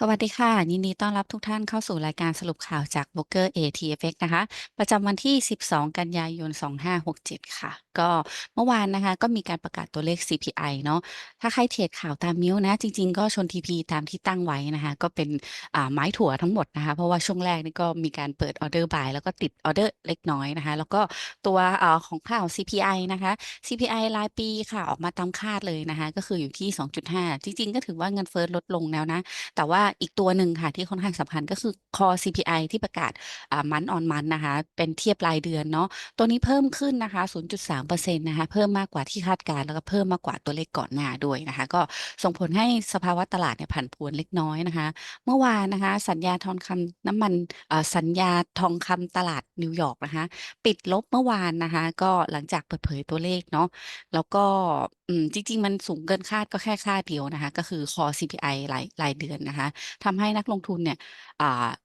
สวัสดีค่ะ ยินดีต้อนรับทุกท่านเข้าสู่รายการสรุปข่าวจาก Broker ATFX นะคะ ประจำวันที่ 12 กันยายน 2567 ค่ะ ก็เมื่อวานนะคะ ก็มีการประกาศตัวเลข CPI เนาะถ้าใครเทรดข่าวตามมิ้วนะ จริง ๆ ก็ชน TP ตามที่ตั้งไว้นะคะ ก็เป็นไม้ถั่วทั้งหมดนะคะ เพราะว่าช่วงแรกนี่ก็มีการเปิดออเดอร์ buy แล้วก็ติดออเดอร์เล็กน้อยนะคะ แล้วก็ตัวอของข่าว CPI นะคะ CPI รายปีค่ะออกมาตามคาดเลยนะคะ ก็คืออยู่ที่ 2.5 จริง ๆ ก็ถือว่าเงินเฟ้อลดลงแล้วนะ แต่ว่าอีกตัวหนึ่งค่ะที่ค่อนข้างสำคัญก็คือ Core CPI ที่ประกาศอ่า month on month นะคะ เป็นเทียบรายเดือนเนาะตัวนี้เพิ่มขึ้นนะคะ 0.3%นะคะ เพิ่มมากกว่าที่คาดการแล้วก็เพิ่มมากกว่าตัวเลขก่อนหน้าด้วยนะคะ ก็ส่งผลให้สภาวะตลาดเนี่ยผันผวนเล็กน้อยนะคะ เมื่อวานนะคะ สัญญาทองคำน้ำมันสัญญาทองคำตลาดนิวยอร์กนะคะ ปิดลบเมื่อวานนะคะ ก็หลังจากเปิดเผยตัวเลขเนาะแล้วก็จริง ๆ มันสูงเกินคาดก็แค่คาดเดียวนะคะ ก็คือ Core CPI รายรายเดือนนะคะทำให้นักลงทุนเนี่ย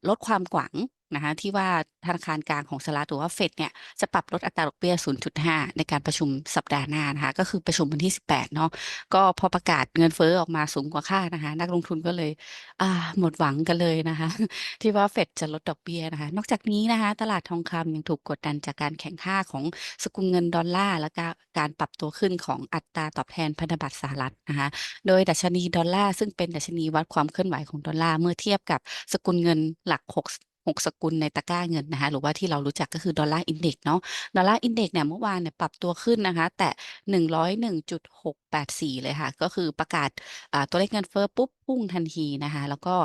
ลดความหวัง นะคะที่ว่าธนาคารกลางของสหรัฐหรือว่า Fed เนี่ยจะปรับลดอัตราดอกเบี้ย 0.5 ในการประชุมสัปดาห์หน้านะคะก็คือประชุมวันที่ 18 เนาะก็พอประกาศเงินเฟ้อออกมาสูงกว่าคาดนะคะ นักลงทุนก็เลยอ่าหมดหวังกันเลยนะคะ ที่ว่า Fed จะลดดอกเบี้ยนะคะ นอกจากนี้นะคะ ตลาดทองคำยังถูกกดดันจากการแข่งค่าของสกุลเงินดอลลาร์และกาการปรับตัวขึ้นของอัตราตอบแทนพันธบัตรสหรัฐนะคะโดยดัชนีดอลลาร์ซึ่งเป็นดัชนีวัดความเคลื่อนไหวของดอลลาร์เมื่อเทียบกับสกุลเงินหลัก 6 6 สกุลในตะกร้าเงินนะคะหรือว่าที่เรารู้จักก็คือดอลลาร์อินเด็กซ์เนาะดอลลาร์อินเด็กซ์เนี่ยเมื่อวานเนี่ยปรับตัวขึ้นนะคะ แต่ 101.684 เลยค่ะ ก็คือประกาศตัวเลขเงินเฟ้อปุ๊บพุ่งทันทีนะคะ แล้วก็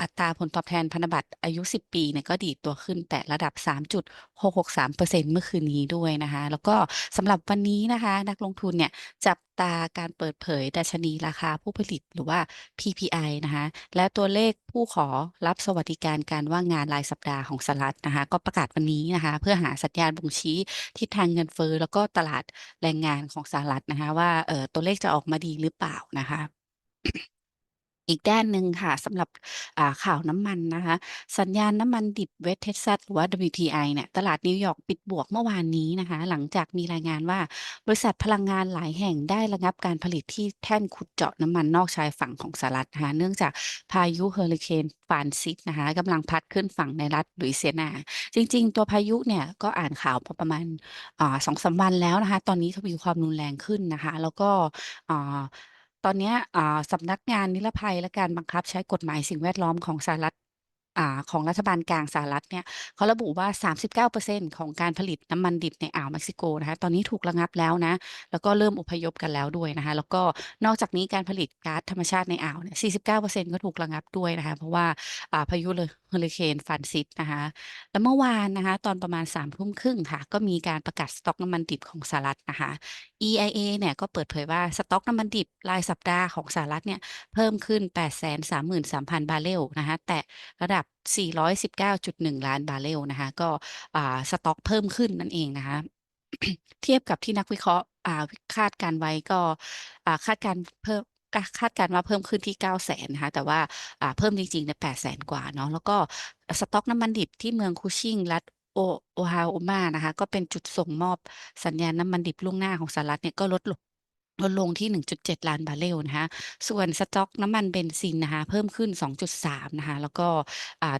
อัตราผลตอบแทนพันธบัตรอายุ 10 ปีเนี่ยก็ดีดตัวขึ้นแตะระดับ 3.663%เมื่อคืนนี้ด้วยนะคะ แล้วก็สำหรับวันนี้นะคะ นักลงทุนเนี่ยจับตาการเปิดเผยดัชนีราคาผู้ผลิตหรือว่า PPI นะคะและตัวเลขผู้ขอรับสวัสดิการการว่างงานรายสัปดาห์ของสหรัฐนะคะ ก็ประกาศวันนี้นะคะ เพื่อหาสัญญาณบ่งชี้ทิศทางเงินเฟ้อแล้วก็ตลาดแรงงานของสหรัฐนะคะ ว่าเอ่อตัวเลขจะออกมาดีหรือเปล่านะคะ อีกด้านหนึ่งค่ะสำหรับข่าวน้ำมันนะคะ สัญญาณน้ำมันดิบ West Texas หรือว่า WTI เนี่ยตลาดนิวยอร์กปิดบวกเมื่อวานนี้นะคะ หลังจากมีรายงานว่าบริษัทพลังงานหลายแห่งได้ระงับการผลิตที่แท่นขุดเจาะน้ำมันนอกชายฝั่งของสหรัฐนะคะเนื่องจากพายุเฮอริเคนฟานซิสนะคะกำลังพัดขึ้นฝั่งในรัฐลุยเซียนา จริง ๆ ตัวพายุเนี่ยก็อ่านข่าวมาประมาณสอ่า2-3วันแล้วนะคะ ตอนนี้ทวีความรุนแรงขึ้นนะคะ แล้วก็ ตอนเนี้ย อ่า สำนักงานนิรภัยและการบังคับใช้กฎหมายสิ่งแวดล้อมของสหรัฐ อของรัฐบาลกลางสหรัฐเนี่ยเขาระบุว่า 39%ของการผลิตน้ำมันดิบในอ่าวเม็กซิโกนะคะตอนนี้ถูกระงับแล้วนะ แล้วก็เริ่มอพยพกันแล้วด้วยนะคะ แล้วก็นอกจากนี้การผลิตก๊าซธรรมชาติในอ่าวเนี่ย 49%ก็ถูกระงับด้วยนะคะ เพราะว่าพายุเลยเฮอริเคนฟรานซิสนะคะแล้วเมื่อวานนะคะ ตอนประมาณ3ทุ่มครึ่งค่ะ ก็มีการประกาศสต็อกน้ำมันดิบของสหรัฐนะคะ EIA เนี่ยก็เปิดเผยว่าสต็อกน้ำมันดิบรายสัปดาห์ของสหรัฐเนี่ยเพิ่มขึ้น 833,000 บาร์เรลนะคะ แตะระดับ419.1 ล้านบาร์เรลนะคะก็สต็อกเพิ่มขึ้นนั่นเองนะคะเทียบกับที่นักวิเคราะห์คาดการไว้ก็คาดการเพิ่มคาดการว่าเพิ่มขึ้นที่ 900,000นะคะแต่ว่าเพิ่มจริงๆเนี่ย800,000กว่าเนาะแล้วก็สต็อกน้ำมันดิบที่เมือง Cushing รัฐโอ Oklahoma นะคะก็เป็นจุดส่งมอบสัญญาณน้ำมันดิบล่วงหน้าของสหรัฐเนี่ยก็ลดลง ลดลงที่ 1.7 ล้านบาร์เรลนะคะ ส่วนสต็อกน้ำมันเบนซินนะคะ เพิ่มขึ้น 2.3 นะคะ แล้วก็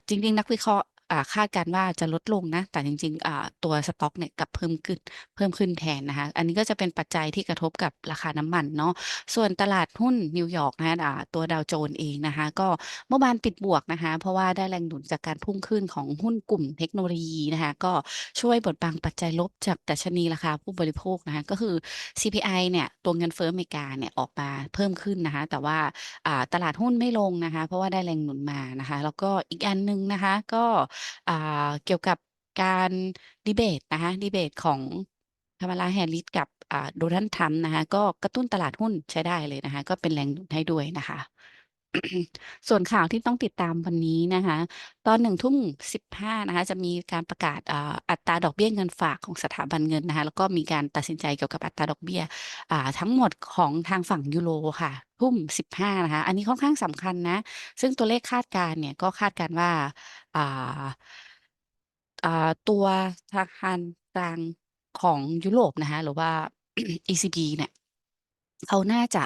จริง ๆ นักวิเคราะห์ คาดการว่าจะลดลงนะ แต่จริงๆตัวสต็อกเนี่ยกับเพิ่มขึ้นเพิ่มขึ้นแทนนะคะ อันนี้ก็จะเป็นปัจจัยที่กระทบกับราคาน้ำมันเนาะ ส่วนตลาดหุ้นนิวยอร์กนะคะตัวดาวโจนส์เองนะคะ ก็เมื่อวานปิดบวกนะคะ เพราะว่าได้แรงหนุนจากการพุ่งขึ้นของหุ้นกลุ่มเทคโนโลยีนะคะ ก็ช่วยบดบังปัจจัยลบจากดัชนีราคาผู้บริโภคนะคะ ก็คือ CPI เนี่ยตัวเงินเฟ้ออเมริกาเนี่ยออกมาเพิ่มขึ้นนะคะ แต่ว่าตลาดหุ้นไม่ลงนะคะ เพราะว่าได้แรงหนุนมานะคะ แล้วก็อีกอันหนึ่งนะคะ ก็เกี่ยวกับการดีเบตนะคะดีเบตของคามลาแฮร์ริสกับโดนัลด์ทรัมป์นะคะก็กระตุ้นตลาดหุ้นใช้ได้เลยนะคะก็เป็นแรงหนุนให้ด้วยนะคะ ส่วนข่าวที่ต้องติดตามวันนี้นะคะ ตอน13:15นะคะ จะมีการประกาศอัตราดอกเบี้ยเงินฝากของสถาบันเงินนะคะ แล้วก็มีการตัดสินใจเกี่ยวกับอัตราดอกเบี้ยทั้งหมดของทางฝั่งยูโรค่ะ15:00นะคะ อันนี้ค่อนข้างสำคัญนะ ซึ่งตัวเลขคาดการ์เนี่ยก็คาดการ์ว่าตัวธนาคารกลางของยุโรปนะคะ หรือว่า ECB เนี่ยเขาน่าจะ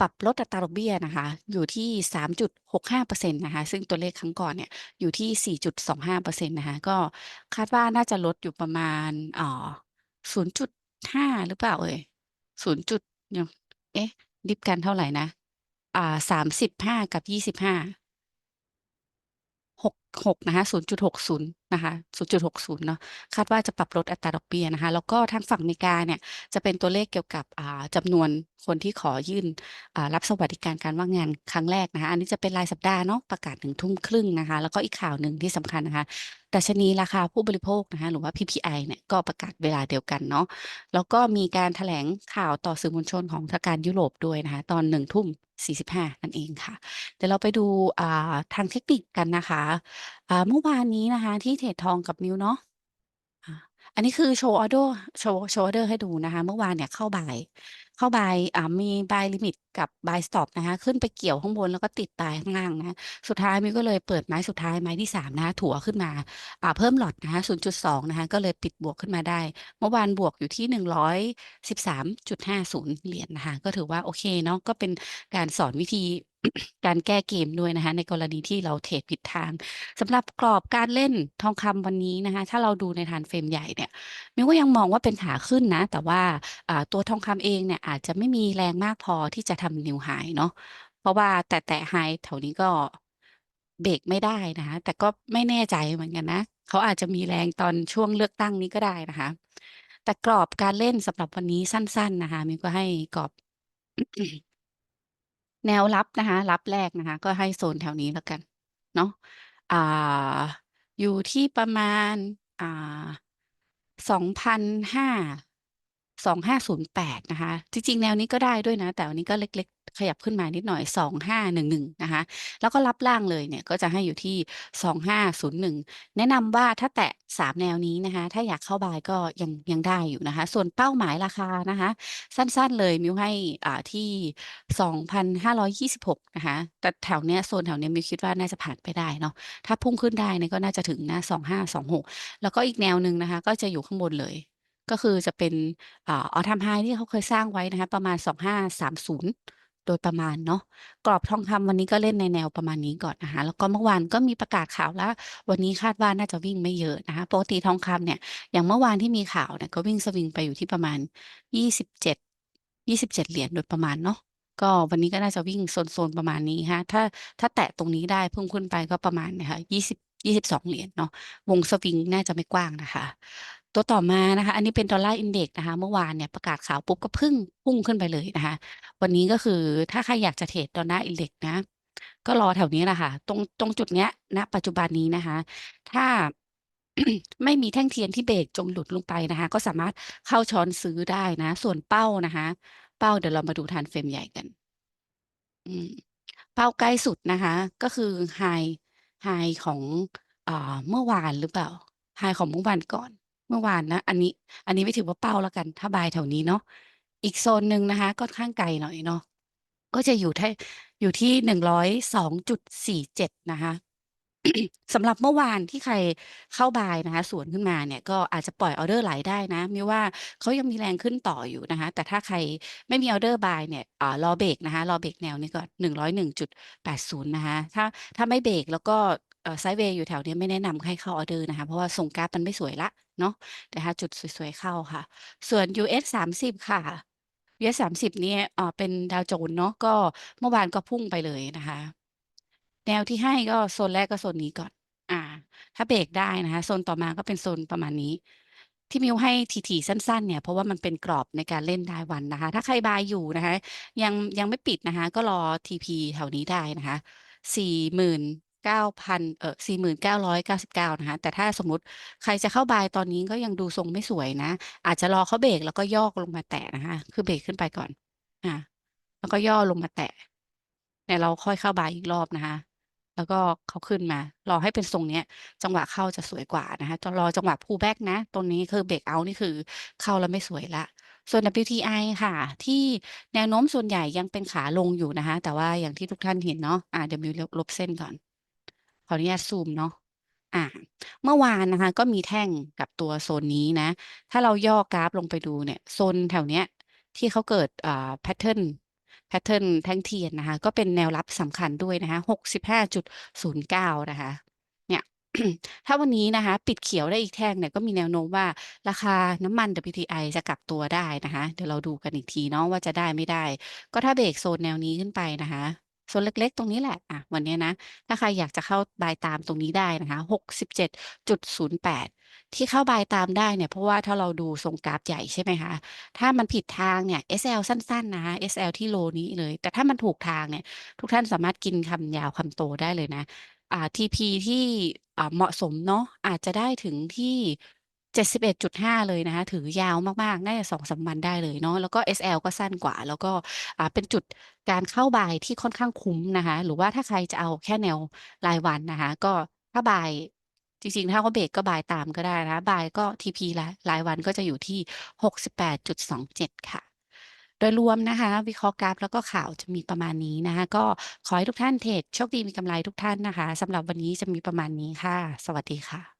ปรับลดอัตราดอกเบี้ยนะคะ อยู่ที่ 3.65%นะคะ ซึ่งตัวเลขครั้งก่อนเนี่ยอยู่ที่ 4.25%นะคะ ก็คาดว่าน่าจะลดอยู่ประมาณเอ่อ0.5 หรือเปล่าเอ่ย0จุดยังเอ๊ะดิฟกันเท่าไหร่นะ อ่า 35 กับ 25 หกหกนะคะศูนย์จุดหกศูนย์นะคะศูนย์จุดหกศูนย์เนาะคาดว่าจะปรับลดอัตราดอกเบี้ยนะคะ แล้วก็ทางฝั่งอเมริกาเนี่ยจะเป็นตัวเลขเกี่ยวกับอ่าจำนวนคนที่ขอยื่นอ่ารับสวัสดิการการว่างงานครั้งแรกนะคะอันนี้จะเป็นรายสัปดาห์เนาะประกาศหนึ่งทุ่มครึ่งนะคะ แล้วก็อีกข่าวหนึ่งที่สำคัญนะคะดัชนีราคาผู้บริโภคนะคะหรือว่า PPI เนี่ยก็ประกาศเวลาเดียวกันเนาะแล้วก็มีการแถลงข่าวต่อสื่อมวลชนของทางการยุโรปด้วยนะคะตอนหนึ่งทุ่ม สี่สิบห้านั่นเองค่ะ เดี๋ยวเราไปดูาทางเทคนิคกันนะคะเมื่อวานนี้นะคะ ที่เทรดทองกับมิวเนาะอันนี้คือโชว์ออเดอร์โชว์โชว์ออเดอร์ให้ดูนะคะ เมื่อวานเนี่ยเข้าบ่าย เข้าบายอ่ามีบายลิมิตกับบายสต็อปนะคะ ขึ้นไปเกี่ยวข้างบนแล้วก็ติดตายข้างล่างนะ สุดท้ายมิวก็เลยเปิดไม้สุดท้ายไม้ที่สามนะคะถัวขึ้นมาอ่าเพิ่มหลอดนะคะ0.2นะคะ ก็เลยปิดบวกขึ้นมาได้ เมื่อวานบวกอยู่ที่113.50เหรียญนะคะ ก็ถือว่าโอเคเนาะ ก็เป็นการสอนวิธีการแก้เกมด้วยนะคะในกรณีที่เราเทรดผิดทางสำหรับกรอบการเล่นทองคำวันนี้นะคะถ้าเราดูในฐานเฟรมใหญ่เนี่ยมิวก็ยังมองว่าเป็นขาขึ้นนะ แต่ว่าตัวทองคำเองเนี่ยอาจจะไม่มีแรงมากพอที่จะทำนิวไฮเนาะเพราะว่าแต่แต่ไฮแถวนี้ก็เบรกไม่ได้นะคะแต่ก็ไม่แน่ใจเหมือนกันนะ เขาอาจจะมีแรงตอนช่วงเลือกตั้งนี้ก็ได้นะคะ แต่กรอบการเล่นสำหรับวันนี้สั้น ๆ นะคะมิวก็ให้กรอบ แนวรับนะคะ รับแรกนะคะ ก็ให้โซนแถวนี้แล้วกันเนาะอ่าอยู่ที่ประมาณอ่าสองพันห้าสองห้าศูนย์แปดนะคะ จริง ๆ แนวนี้ก็ได้ด้วยนะ แต่วันนี้ก็เล็ก ขยับขึ้นมานิดหน่อย 2511 นะคะ แล้วก็รับล่างเลยเนี่ยก็จะให้อยู่ที่ 2501 แนะนำว่าถ้าแตะ 3 แนวนี้นะคะ ถ้าอยากเข้าบายก็ยังยังได้อยู่นะคะ ส่วนเป้าหมายราคานะคะ สั้นๆเลยมิวให้อ่าที่ 2,526 นะคะ แต่แถวเนี้ยโซนแถวเนี้ยมิวคิดว่าน่าจะผ่านไปได้เนาะ ถ้าพุ่งขึ้นได้เนี่ยก็น่าจะถึงนะ2526 แล้วก็อีกแนวหนึ่งนะคะ ก็จะอยู่ข้างบนเลยก็คือจะเป็นออทามไฮที่เขาเคยสร้างไว้นะคะ ประมาณ 2530 โดยประมาณเนาะกรอบทองคำวันนี้ก็เล่นในแนวประมาณนี้ก่อนนะคะแล้วก็เมื่อวานก็มีประกาศข่าวแล้ว วันนี้คาดว่าน่าจะวิ่งไม่เยอะนะคะปกติทองคำเนี่ยอย่างเมื่อวานที่มีข่าวเนี่ยก็วิ่งสวิงไปอยู่ที่ประมาณยี่สิบเจ็ดยี่สิบเจ็ดเหรียญโดยประมาณเนาะก็วันนี้ก็น่าจะวิ่งโซนๆประมาณนี้ฮะถ้าถ้าแตะตรงนี้ได้พุ่งขึ้นไปก็ประมาณนี่ยค่ะยี่สิบยี่สิบสองเหรียญเนาะวงสวิงน่าจะไม่กว้างนะคะ ตัวต่อมานะคะ อันนี้เป็นดอลลาร์อินเด็กซ์นะคะ เมื่อวานเนี่ยประกาศข่าวปุ๊บก็พึ่งพุ่งขึ้นไปเลยนะคะ วันนี้ก็คือถ้าใครอยากจะเทรดดอลลาร์อินเด็กซ์นะ ก็รอแถวนี้แหละค่ะ ตรงตรงจุดเนี้ยณปัจจุบันนี้นะคะ ถ้าไม่มีแท่งเทียนที่เบรกจนหลุดลงไปนะคะ ก็สามารถเข้าช้อนซื้อได้นะ ส่วนเป้านะคะ เป้าเดี๋ยวเรามาดูทานเฟรมใหญ่กัน อืม เป้าใกล้สุดนะคะ ก็คือไฮไฮของอ่าเมื่อวานหรือเปล่าไฮของเมื่อวานก่อน เมื่อวานนะ อันนี้ อันนี้ไม่ถือว่าเป้าแล้วกัน ถ้าบายแถวนี้เนาะอีกโซนหนึ่งนะคะ ก็ข้างไกลหน่อยเนาะก็จะอยู่ที่อยู่ที่หนึ่งร้อยสองจุดสี่เจ็ดนะคะสำหรับเมื่อวานที่ใครเข้าบายนะคะสวนขึ้นมาเนี่ยก็อาจจะปล่อยออเดอร์ไหลได้นะมิว่าเขายังมีแรงขึ้นต่ออยู่นะคะ แต่ถ้าใครไม่มีออเดอร์บายเนี่ยอ่ารอเบรกนะคะรอเบรกแนวนี้ก่อนหนึ่งร้อยหนึ่งจุดแปดศูนย์นะคะถ้าถ้าไม่เบรกแล้วก็ไซด์เวย์อยู่แถวนี้ไม่แนะนำให้เข้าออเดอร์นะคะ เพราะว่าส่งกราฟมันไม่สวยละ เนาะแต่ถ้าจุดสวยๆเข้าค่ะ ส่วน US สามสิบค่ะ US สามสิบเนี่ยเอ่อเป็นดาวโจนส์เนาะก็เมื่อวานก็พุ่งไปเลยนะคะ แนวที่ให้ก็โซนแรกก็โซนนี้ก่อน อ่า ถ้าเบรกได้นะคะโซนต่อมาก็เป็นโซนประมาณนี้ที่มิวให้ทีๆสั้น ๆ เนี่ย เพราะว่ามันเป็นกรอบในการเล่นรายวันนะคะ ถ้าใครบายอยู่นะคะ ยังยังไม่ปิดนะคะ ก็รอทีพีแถวนี้ได้นะคะสี่หมื่น เก้าพันเออสี่หมื่นเก้าร้อยเก้าสิบเก้านะคะ แต่ถ้าสมมติใครจะเข้าบายตอนนี้ก็ยังดูทรงไม่สวยนะ อาจจะรอเขาเบรกแล้วก็ย่อลงมาแตะนะคะ คือเบรกขึ้นไปก่อน อ่า แล้วก็ย่อลงมาแตะ เนี่ยเราค่อยเข้าบายอีกรอบนะคะ แล้วก็เขาขึ้นมา รอให้เป็นทรงเนี้ย จังหวะเข้าจะสวยกว่านะคะจะรอจังหวะ pull back นะ ตรงนี้คือเบรกเอานี่คือเข้าแล้วไม่สวยละส่วน WTI ค่ะ ที่แนวโน้มส่วนใหญ่ยังเป็นขาลงอยู่นะคะ แต่ว่าอย่างที่ทุกท่านเห็นเนาะอ่าเดี๋ยวมิวลบเส้นก่อน ขออนุญาตซูมเนาะอ่าเมื่อวานนะคะก็มีแท่งกับตัวโซนนี้นะ ถ้าเราย่อกราฟลงไปดูเนี่ยโซนแถวเนี้ยที่เขาเกิดอ่าแพทเทิร์นแพทเทิร์นแท่งเทียนนะคะ ก็เป็นแนวรับสำคัญด้วยนะคะ65.09นะคะเนี่ยถ้าวันนี้นะคะ ปิดเขียวได้อีกแท่งเนี่ยก็มีแนวโน้มว่าราคาน้ำมัน WTI จะกลับตัวได้นะคะ เดี๋ยวเราดูกันอีกทีเนาะว่าจะได้ไม่ได้ ก็ถ้าเบรกโซนแนวนี้ขึ้นไปนะคะ โซนเล็ก ๆ ตรงนี้แหละอะวันนี้นะ ถ้าใครอยากจะเข้า buy ตามตรงนี้ได้นะคะ67.08ที่เข้า buy ตามได้เนี่ยเพราะว่าถ้าเราดูทรงกราฟใหญ่ใช่ไหมคะถ้ามันผิดทางเนี่ย SL สั้นๆ นะคะ SL ที่โลนี้เลย แต่ถ้ามันถูกทางเนี่ย ทุกท่านสามารถกินคำยาวคำโตได้เลยนะอ่า TP ที่อ่าเหมาะสมเนาะอาจจะได้ถึงที่ 71.5 เลยนะคะถือยาวมาก ๆ น่าจะ2-3วันได้เลยเนาะแล้วก็ SL ก็สั้นกว่า แล้วก็เป็นจุดการเข้า buy ที่ค่อนข้างคุ้มนะคะ หรือว่าถ้าใครจะเอาแค่แนวรายวันนะคะ ก็ถ้า buy จริง ๆ ถ้าเขาเบรกก็ buy ตามก็ได้นะคะ buy ก็ TP รายรายวันก็จะอยู่ที่ 68.27 ค่ะโดยรวมนะคะ วิเคราะห์กราฟแล้วก็ข่าวจะมีประมาณนี้นะคะ ก็ขอให้ทุกท่านเทรดโชคดีมีกำไรทุกท่านนะคะสำหรับวันนี้จะมีประมาณนี้ค่ะ สวัสดีค่ะ